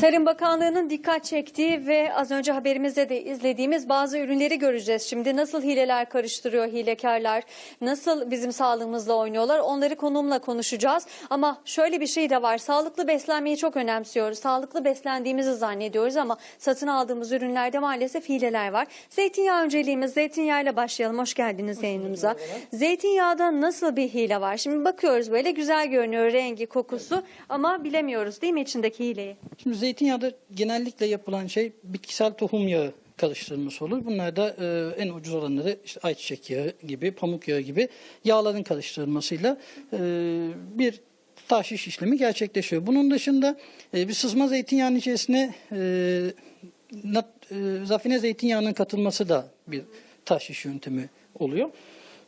Tarım Bakanlığı'nın dikkat çektiği ve az önce haberimizde de izlediğimiz bazı ürünleri göreceğiz. Şimdi nasıl hileler karıştırıyor hilekarlar, nasıl bizim sağlığımızla oynuyorlar onları konumla konuşacağız. Ama şöyle bir şey de var sağlıklı beslenmeyi çok önemsiyoruz. Sağlıklı beslendiğimizi zannediyoruz ama satın aldığımız ürünlerde maalesef hileler var. Zeytinyağı önceliğimiz zeytinyağıyla başlayalım. Hoş geldiniz yayınımıza. Zeytinyağda nasıl bir hile var? Şimdi bakıyoruz böyle güzel görünüyor rengi, kokusu ama bilemiyoruz değil mi içindeki hileyi? Şimdi zeytinyağda genellikle yapılan şey bitkisel tohum yağı karıştırılması olur. Bunlar da e, en ucuz olanları işte ayçiçek yağı gibi, pamuk yağı gibi yağların karıştırılmasıyla e, bir tahşiş işlemi gerçekleşiyor. Bunun dışında e, bir sızma zeytinyağının içerisine e, nat- e, zafine zeytinyağının katılması da bir tahşiş yöntemi oluyor.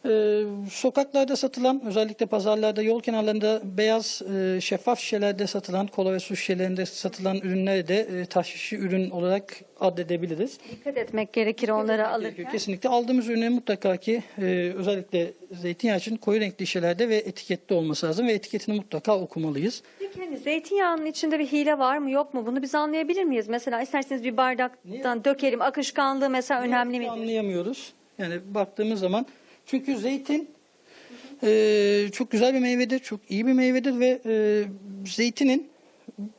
Ee, sokaklarda satılan özellikle pazarlarda yol kenarlarında beyaz e, şeffaf şişelerde satılan kola ve su şişelerinde satılan ürünleri de e, taşıyıcı ürün olarak addedebiliriz. Dikkat etmek gerekir onları Gerekiyor. alırken. Kesinlikle aldığımız ürünü mutlaka ki e, özellikle zeytinyağı için koyu renkli şişelerde ve etiketli olması lazım ve etiketini mutlaka okumalıyız. Peki hani zeytinyağının içinde bir hile var mı yok mu bunu biz anlayabilir miyiz? Mesela isterseniz bir bardaktan dökelim akışkanlığı mesela önemli mi? Anlayamıyoruz. Yani baktığımız zaman çünkü zeytin e, çok güzel bir meyvedir, çok iyi bir meyvedir ve e, zeytinin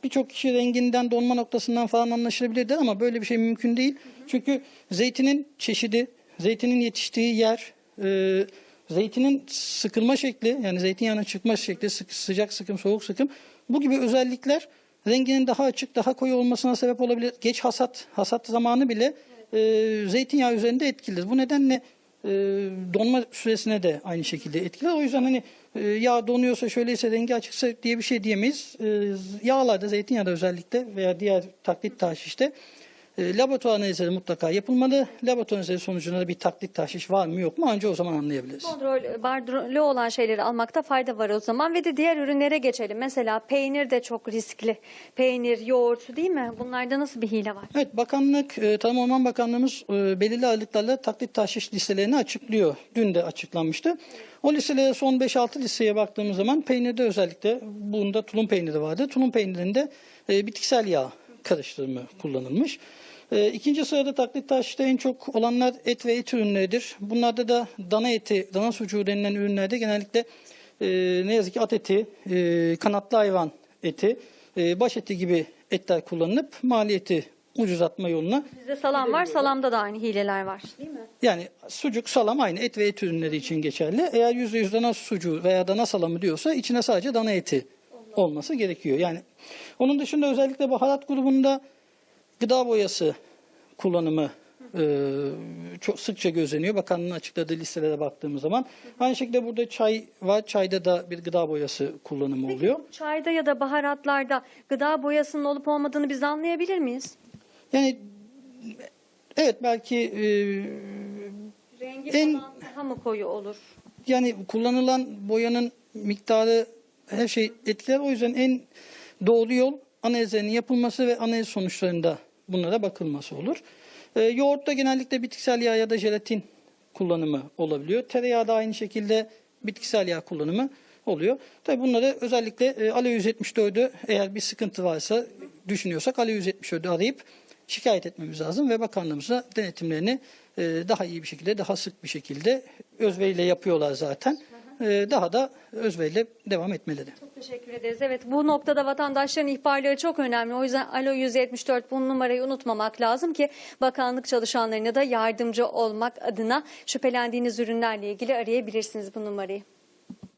birçok kişi renginden donma noktasından falan anlaşılabilirdi ama böyle bir şey mümkün değil. Çünkü zeytinin çeşidi, zeytinin yetiştiği yer, e, zeytinin sıkılma şekli yani zeytinyağının çıkma şekli, sık- sıcak sıkım, soğuk sıkım bu gibi özellikler renginin daha açık, daha koyu olmasına sebep olabilir. Geç hasat, hasat zamanı bile e, zeytinyağı üzerinde etkilidir. Bu nedenle e, donma süresine de aynı şekilde etkiler. O yüzden hani e, yağ donuyorsa şöyleyse rengi açıksa diye bir şey diyemeyiz. E, yağlarda, zeytinyağda özellikle veya diğer taklit tahşişte e, laboratuvar analizleri mutlaka yapılmalı. Laboratuvar analizleri sonucunda da bir taklit tahşiş var mı yok mu ancak o zaman anlayabiliriz. Kontrol, bardrolü olan şeyleri almakta fayda var o zaman ve de diğer ürünlere geçelim. Mesela peynir de çok riskli. Peynir, yoğurt değil mi? Bunlarda nasıl bir hile var? Evet bakanlık, e, Tarım Orman Bakanlığımız e, belirli aylıklarla taklit tahşiş listelerini açıklıyor. Dün de açıklanmıştı. O listelere son 5-6 listeye baktığımız zaman peynirde özellikle bunda tulum peyniri vardı. Tulum peynirinde e, bitkisel yağ karıştırımı kullanılmış. E, İkinci sırada taklit tahşişte en çok olanlar et ve et ürünleridir. Bunlarda da dana eti, dana sucuğu denilen ürünlerde genellikle e, ne yazık ki at eti, e, kanatlı hayvan eti, e, baş eti gibi etler kullanılıp maliyeti ucuzlatma yoluna Bizde salam var. Salamda da aynı hileler var. Değil mi? yani sucuk, salam aynı et ve et ürünleri için geçerli. Eğer %100 dana sucuğu veya dana salamı diyorsa içine sadece dana eti olması gerekiyor. Yani onun dışında özellikle baharat grubunda gıda boyası kullanımı e, çok sıkça gözleniyor. Bakanlığın açıkladığı listelere baktığımız zaman. Aynı şekilde burada çay var. Çayda da bir gıda boyası kullanımı oluyor. Çayda ya da baharatlarda gıda boyasının olup olmadığını biz anlayabilir miyiz? Yani evet belki e, Rengi En- daha mı koyu olur? Yani kullanılan boyanın miktarı her şey etkiler. O yüzden en doğru yol analizlerinin yapılması ve analiz sonuçlarında bunlara bakılması olur. Ee, yoğurtta genellikle bitkisel yağ ya da jelatin kullanımı olabiliyor. Tereyağı da aynı şekilde bitkisel yağ kullanımı oluyor. Tabii bunları özellikle e, Alo 174'ü eğer bir sıkıntı varsa düşünüyorsak Alo 174'ü arayıp şikayet etmemiz lazım ve bakanlığımıza denetimlerini e, daha iyi bir şekilde, daha sık bir şekilde özveriyle yapıyorlar zaten. E, Daha da özveriyle devam etmeleri. Çok teşekkür ederiz. Evet bu noktada vatandaşların ihbarları çok önemli. O yüzden Alo 174 bu numarayı unutmamak lazım ki bakanlık çalışanlarına da yardımcı olmak adına şüphelendiğiniz ürünlerle ilgili arayabilirsiniz bu numarayı.